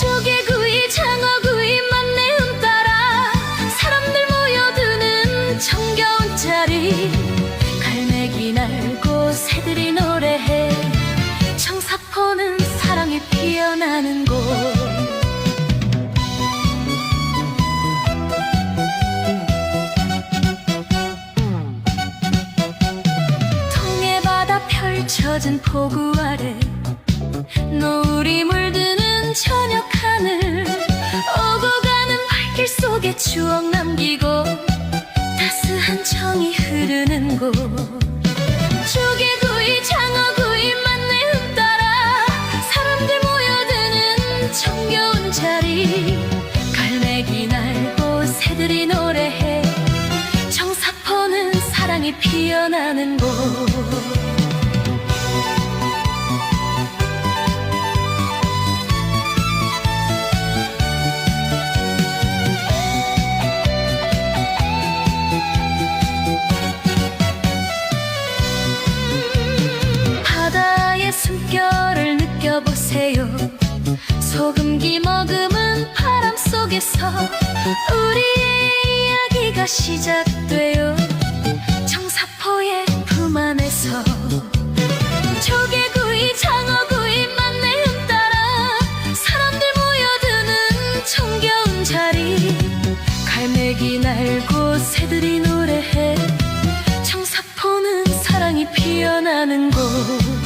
조개구이 장어구이 맛내음 따라 사람들 모여드는 정겨운 자리. 갈매기 날고 새들이 노래해 청사포는 사랑이 피어나는 곳. 펼쳐진 포구 아래 노을이 물드는 저녁 하늘. 오고 가는 발길 속에 추억 남기고 따스한 정이 흐르는 곳. 조개구이 장어구이 맛내음 따라 사람들 모여드는 정겨운 자리. 갈매기 날고 새들이 노래해. 청사포는 사랑이 피어나는 곳 숨결을 느껴보세요. 소금기 머금은 바람 속에서 우리의 이야기가 시작돼요. 청사포의 품 안에서 조개구이 장어구이 맛내음 따라 사람들 모여드는 정겨운 자리. 갈매기 날고 새들이 노래해. 청사포는 사랑이 피어나는 곳